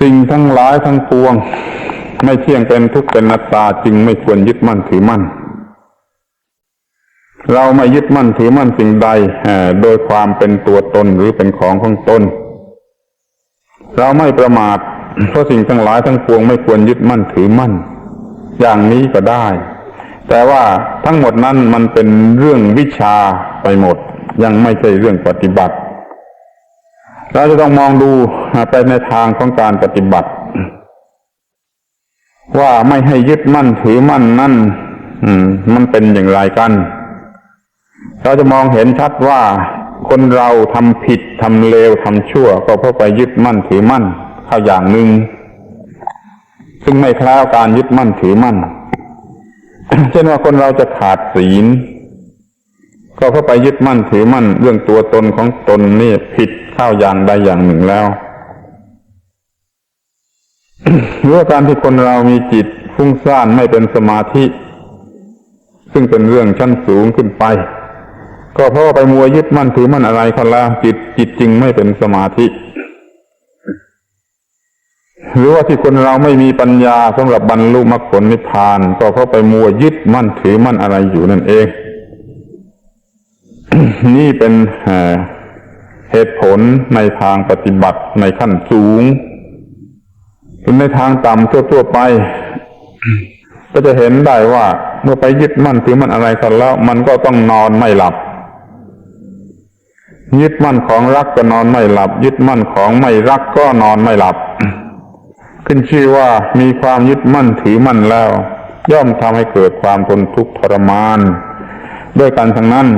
สิ่งทั้งหลายทั้งปวง ไม่เที่ยงเป็นทุกข์เป็นนัตตาจึงไม่ควรยึดมั่นถือมั่น เราไม่ยึดมั่นถือมั่นสิ่งใดโดยความเป็นตัวตนหรือเป็นของของตนเราไม่ประมาทเพราะสิ่งทั้งหลายทั้งปวงไม่ควรยึดมั่นถือมั่น อย่างนี้ก็ได้ แต่ว่าทั้งหมดนั้นมันเป็นเรื่องวิชาไปหมด ยังไม่ใช่เรื่องปฏิบัติ เราจะต้องมองดูไปในทางของการปฏิบัติ ว่าไม่ให้ยึดมั่นถือมั่นนั่นมันเป็นอย่างไรกัน เราจะมองเห็นชัดว่าคนเราทำผิดทำเลวทำชั่ว ก็เพราะไปยึดมั่นถือมั่นเข้าอย่างหนึ่งซึ่งไม่คล้าวการยึดมั่นถือมั่น เช่นว่าคนเราจะขาดศีล ก็เพราะไปยึดมั่นถือมั่น เรื่องตัวตนของตนนี่ผิด เข้าอย่างใดอย่างหนึ่งแล้วหรือว่าการที่คนเรามีจิตฟุ้งซ่านไม่เป็นสมาธิ ซึ่งเป็นเรื่องชั้นสูงขึ้นไป ก็เพราะไปมัวยึดมั่นถือมั่นอะไรคนล้วจิตจิตจริงไม่เป็นสมาธิ หรือว่าที่คนเราไม่มีปัญญาสำหรับบรรลุมรรคผลนิพพาน ก็เพราะไปมัวยึดมั่นถือมั่นอะไรอยู่นั่นเอง นี่เป็น เหตุผลในทางปฏิบัติในขั้นสูงส่วนในทางต่ำทั่วๆไป ก็จะเห็นได้ว่า เมื่อไปยึดมั่นถือมันอะไรกันแล้ว มันก็ต้องนอนไม่หลับ ยึดมั่นของรักก็นอนไม่หลับ ยึดมั่นของไม่รักก็นอนไม่หลับ ขึ้นชื่อว่ามีความยึดมั่นถือมั่นแล้ว ย่อมทำให้เกิดความทนทุกข์ทรมาน ด้วยกันทั้งนั้น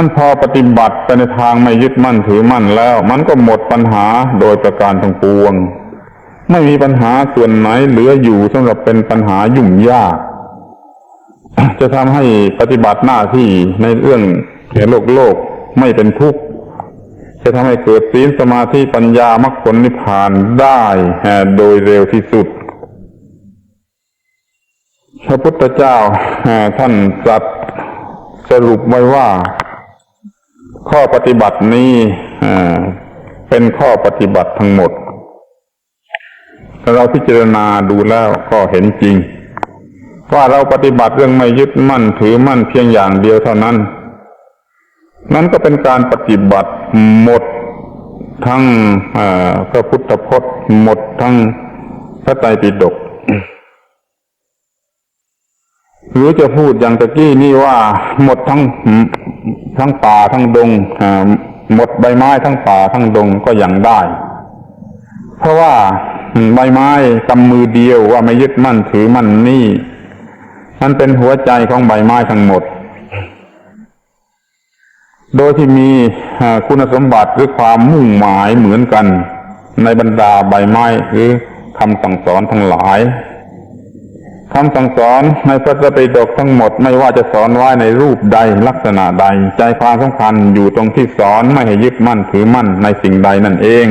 นั่นพอปฏิบัติไปในทางไม่ยึดมั่นถือมั่นแล้ว มันก็หมดปัญหาโดยประการทั้งปวง ไม่มีปัญหาส่วนไหนเหลืออยู่สำหรับเป็นปัญหายุ่งยาก จะทำให้ปฏิบัติหน้าที่ในเรื่องแก่โลกโลกไม่เป็นทุกข์จะทำให้เกิดศีลสมาธิปัญญามรรคผลนิพพานได้โดยเร็วที่สุดพระพุทธเจ้าท่านจัดสรุปไว้ว่า ข้อปฏิบัตินี้เป็นข้อปฏิบัติทั้งหมด เราพิจารณาดูแล้วก็เห็นจริง ว่าเราปฏิบัติเรื่องไม่ยึดมั่นถือมั่นเพียงอย่างเดียวเท่านั้น นั้นก็เป็นการปฏิบัติหมดทั้งพระพุทธพจน์หมดทั้งพระไตรปิฎกหรือจะพูดอย่างตะกี้นี่ว่าหมดทั้ง ทั้งป่าทั้งดงหมดใบไม้ทั้งป่าทั้งดงก็ยังได้ เพราะว่าใบไม้กำมือเดียวว่าไม่ยึดมั่นถือมั่นนี่ มันเป็นหัวใจของใบไม้ทั้งหมด โดยที่มีคุณสมบัติหรือความมุ่งหมายเหมือนกัน ในบรรดาใบไม้หรือคำสั่งสอนทั้งหลาย คำสั่งสอนในพระไตรปิฎกทั้งหมดไม่ว่าจะสอนไว้ในรูปใดลักษณะใด ใจความสำคัญอยู่ตรงที่สอนไม่ให้ยึดมั่นถือมั่นในสิ่งใดนั่นเอง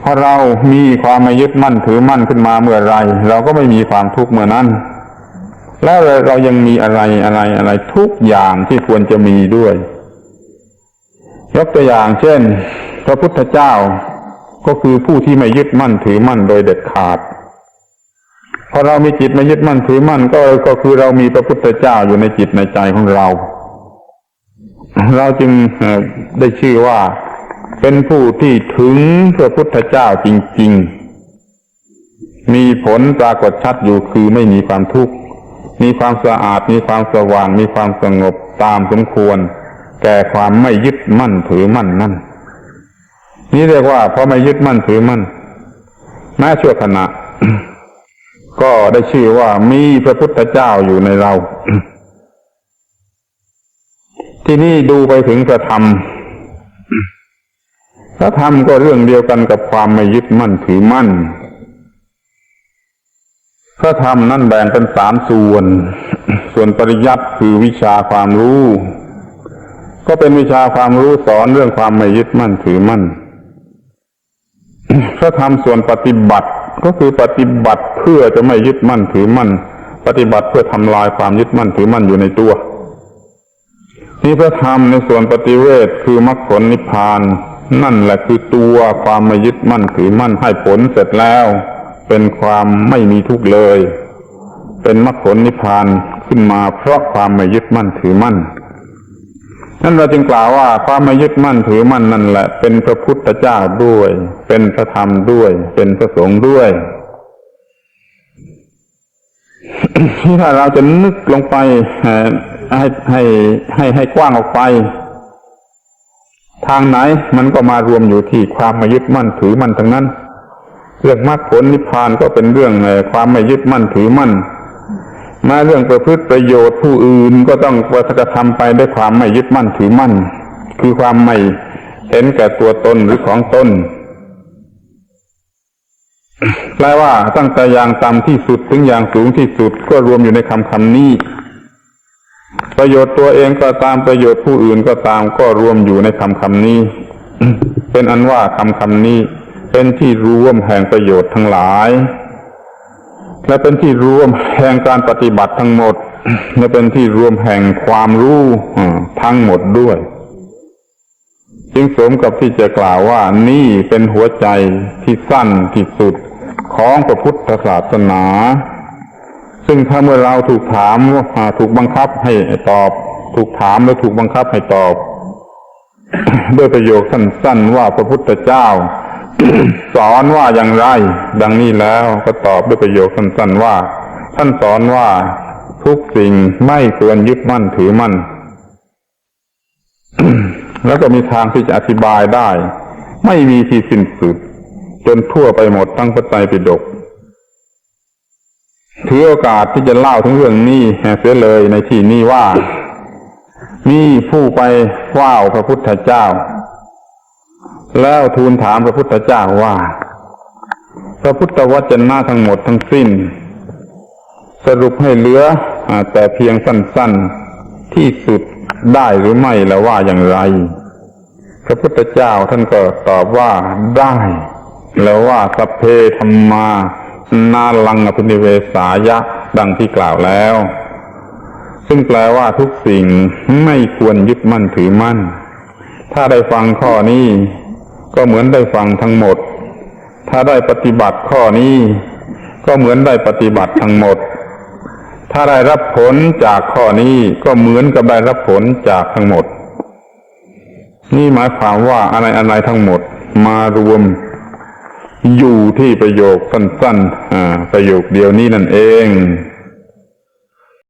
พอเรามีความไม่ยึดมั่นถือมั่นขึ้นมาเมื่อไร เราก็ไม่มีความทุกข์เมื่อนั้น แล้วเรายังมีอะไรอะไรอะไรทุกอย่างที่ควรจะมีด้วย ยกตัวอย่างเช่น พระพุทธเจ้าก็คือผู้ที่ไม่ยึดมั่นถือมั่นโดยเด็ดขาด พอเรามีจิตไม่ยึดมั่นถือมั่นก็ก็คือเรามีพระพุทธเจ้าอยู่ในจิตในใจของเรา เราจึงได้ชื่อว่าเป็นผู้ที่ถึงพระพุทธเจ้าจริง ๆ มีผลปรากฏชัดอยู่คือไม่มีความทุกข์ มีความสะอาด มีความสว่าง มีความสงบตามสมควร แก่ความไม่ยึดมั่นถือมั่นนั่น นี่เรียกว่าพอไม่ยึดมั่นถือมั่นแม้ชั่วขณะ ก็ได้ชื่อว่ามีพระพุทธเจ้าอยู่ในเรา ที่นี่ดูไปถึงพระธรรม พระธรรมก็เรื่องเดียวกันกับความไม่ยึดมั่นถือมั่น พระธรรมนั่นแบ่งเป็นสามส่วน ส่วนปริยัติคือวิชาความรู้ ก็เป็นวิชาความรู้สอนเรื่องความไม่ยึดมั่นถือมั่น พระธรรมส่วนปฏิบัติ ก็คือปฏิบัติเพื่อจะไม่ยึดมั่นถือมั่น ปฏิบัติเพื่อทำลายความยึดมั่นถือมั่นอยู่ในตัว นี่พระธรรมในส่วนปฏิเวทคือมรรคผลนิพพาน นั่นแหละคือตัวความไม่ยึดมั่นถือมั่นให้ผลเสร็จแล้ว เป็นความไม่มีทุกข์เลย เป็นมรรคผลนิพพานขึ้นมาเพราะความไม่ยึดมั่นถือมั่น นั่นเราจึงกล่าวว่าความไม่ยึดมั่นถือมั่นนั่นแหละ เป็นพระพุทธเจ้าด้วย เป็นพระธรรมด้วย เป็นพระสงฆ์ด้วยที่ถ้าเราจะนึกลงไปให้ให้ให้ให้กว้างออกไป ทางไหนมันก็มารวมอยู่ที่ความไม่ยึดมั่นถือมั่นทั้งนั้น เรื่องมรรคผลนิพพานก็เป็นเรื่องความไม่ยึดมั่นถือมั่น มาเรื่องประพฤติประโยชน์ผู้อื่นก็ต้องกระทำไปด้วยความไม่ยึดมั่นถือมั่น คือความไม่เห็นแก่ตัวตนหรือของตนแปลว่าตั้งแต่อย่างต่ำที่สุดถึงอย่างสูงที่สุดก็รวมอยู่ในคำคำนี้ ประโยชน์ตัวเองก็ตามประโยชน์ผู้อื่นก็ตามก็รวมอยู่ในคำคำนี้ เป็นอันว่าคำคำนี้ เป็นที่รวมแห่งประโยชน์ทั้งหลาย และเป็นที่รวมแห่งการปฏิบัติทั้งหมด และเป็นที่รวมแห่งความรู้ทั้งหมดด้วย จึงสมกับที่จะกล่าวว่านี่เป็นหัวใจที่สั้นที่สุดของพระพุทธศาสนา ซึ่งถ้าเมื่อเราถูกถามว่าถูกบังคับให้ตอบ ถูกถามและถูกบังคับให้ตอบ ด้วยประโยคสั้น ๆ ว่าพระพุทธเจ้า สอนว่าอย่างไร ดังนี้แล้วก็ตอบด้วยประโยคสั้นๆว่า ท่านสอนว่าทุกสิ่งไม่ควรยึดมั่นถือมั่น แล้วก็มีทางที่จะอธิบายได้ ไม่มีที่สิ้นสุด จนทั่วไปหมดทั้งพระไตรปิฎกถือโอกาสที่จะเล่าถึงเรื่องนี้เสียเลยในที่นี้ว่า มีผู้ไปเฝ้าพระพุทธเจ้า แล้วทูลถามพระพุทธเจ้าว่า พระพุทธวจนะทั้งหมดทั้งสิ้น สรุปให้เหลืออแต่เพียงสั้น ๆที่สุดได้หรือไม่แล้วว่าอย่างไร พระพุทธเจ้าท่านก็ตอบว่าได้ แล้วว่าสัพเพธรรมานาลังอภินิเวสายะดังที่กล่าวแล้ว ซึ่งแปลว่าทุกสิ่งไม่ควรยึดมั่นถือมั่น ถ้าได้ฟังข้อนี้ ก็เหมือนได้ฟังทั้งหมด ถ้าได้ปฏิบัติข้อนี้ ก็เหมือนได้ปฏิบัติทั้งหมด ถ้าได้รับผลจากข้อนี้ก็เหมือนกับได้รับผลจากทั้งหมด นี่หมายความว่าอะไรอะไรทั้งหมดมารวมอยู่ที่ประโยคสั้นๆอ่าประโยคเดียวนี้นั่นเอง